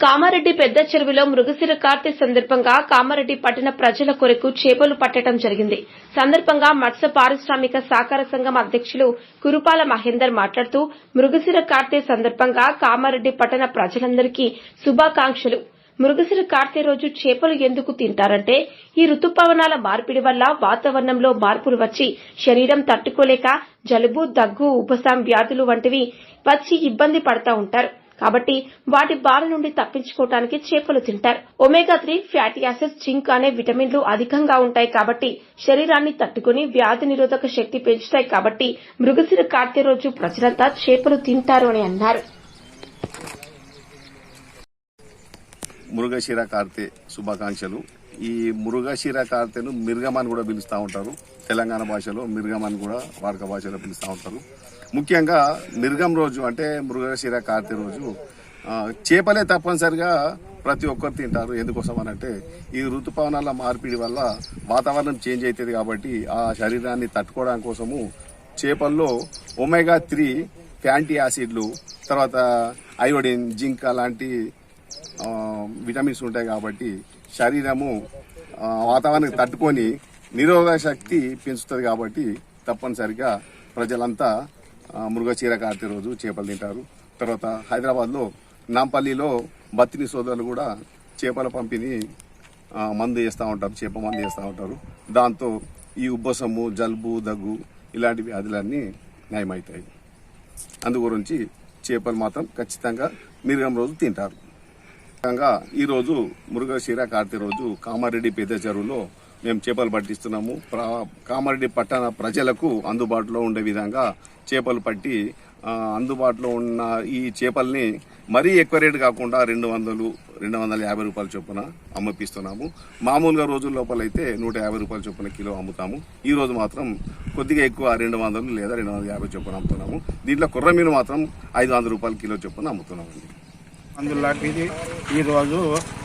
కామారెడ్డి పెద్ద చెరువులో మృగశిర కార్తె సందర్భంగా కామారెడ్డి పట్టణ ప్రజల కొరకు చేపలు పట్టడం జరిగింది. సందర్భంగా మత్స్య పారిశ్రామిక సహకార సంఘం అధ్యక్షులు కురుపాల మహేందర్ మాట్లాడుతూ మృగశిర కార్తె సందర్భంగా కామారెడ్డి పట్టణ ప్రజలందరికీ శుభాకాంక్షలు. మృగశిర కార్తె రోజు చేపలు ఎందుకు తింటారంటే ఈ రుతుపవనాల మార్పిడి వల్ల వాతావరణంలో మార్పులు వచ్చి శరీరం తట్టుకోలేక జలుబు దగ్గు ఉపశం వ్యాధులు వంటివి వచ్చి ఇబ్బంది పడతా ఉంటారు. కాబట్టి వాటి బారి నుండి తప్పించుకోవటానికి చేపలు తింటారు. Omega three fatty acid zinc అనే విటమిన్లు అధికంగా ఉంటాయి కాబట్టి శరీరాన్ని తట్టుకుని వ్యాధి నిరోధక శక్తి పెంచుతాయి కాబట్టి మృగశిర కార్తె రోజు ప్రజలంతా చేపలు తింటారు అని అన్నారు. మృగశిర కార్తె శుభాకాంక్షలు. ఈ మృగశిర కార్తెను మిర్గం అని కూడా పిలుస్తూ ఉంటారు. తెలంగాణ భాషలో మిర్గం అని కూడా వాడక భాషలో పిలుస్తూ ఉంటారు. ముఖ్యంగా మిర్గం రోజు అంటే మృగశిర కార్తె రోజు చేపలే తప్పనిసరిగా ప్రతి ఒక్కరు తింటారు. ఎందుకోసం అని అంటే ఈ ఋతుపవనాల మార్పిడి వల్ల వాతావరణం చేంజ్ అవుతుంది కాబట్టి ఆ శరీరాన్ని తట్టుకోవడం కోసము చేపల్లో ఒమేగా త్రీ ఫ్యాంటీ యాసిడ్లు తర్వాత అయోడిన్ జింక్ అలాంటి విటమిన్స్ ఉంటాయి కాబట్టి శరీరము ఆ, వాతావరణానికి తట్టుకొని నిరోధక శక్తి పెంచుతుంది కాబట్టి తప్పనిసరిగా ప్రజలంతా మృగచీర కార్తీ రోజు చేపలు తింటారు. తర్వాత హైదరాబాద్లో నాంపల్లిలో బత్తిని సోదరులు కూడా చేపల పంపిణీ మందు చేస్తూ ఉంటారు చేప మందు చేస్తూ ఉంటారు. దాంతో ఈ ఉబ్బసము జలుబు దగ్గు ఇలాంటి వ్యాధులన్నీ నయమవుతాయి అందు గురించి చేపలు మాత్రం ఖచ్చితంగా మిరుగం రోజు తింటారు. ముఖ్యంగా ఈ రోజు మురుగశిర రోజు కామారెడ్డి పెద్ద చెరువులో మేము చేపలు పట్టిస్తున్నాము. కామారెడ్డి పట్టణ ప్రజలకు అందుబాటులో ఉండే విధంగా చేపలు పట్టి అందుబాటులో ఉన్న ఈ చేపల్ని మరీ ఎక్కువ రేటు కాకుండా రెండు వందలు రెండు వందల యాభై రూపాయల చొప్పున అమ్మపిస్తున్నాము. మామూలుగా రోజుల అయితే నూట యాభై రూపాయల చొప్పున కిలో అమ్ముతాము. ఈ రోజు మాత్రం కొద్దిగా ఎక్కువ రెండు వందలు లేదా రెండు వందల యాభై చొప్పున అమ్ముతున్నాము. దీంట్లో కుర్ర మీను మాత్రం ఐదు వందల రూపాయల కిలో చొప్పున అమ్ముతున్నామండి. అందులాంటిది ఈరోజు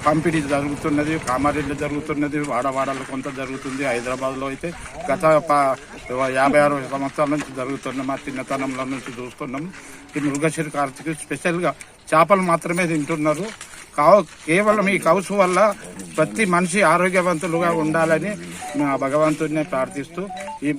పంపిణీ జరుగుతున్నది కామారెడ్డి జరుగుతున్నది వాడవాడలో కొంత జరుగుతుంది. హైదరాబాద్లో అయితే గత యాభై ఆరు సంవత్సరాల నుంచి జరుగుతున్న మా చిన్నతనంలో నుంచి చూస్తున్నాం. ఈ మృగశిరి కార్తీకి స్పెషల్గా చేపలు మాత్రమే తింటున్నారు. కావు కేవలం ఈ కౌసు వల్ల ప్రతి మనిషి ఆరోగ్యవంతులుగా ఉండాలని మా భగవంతుడిని ప్రార్థిస్తూ ఈ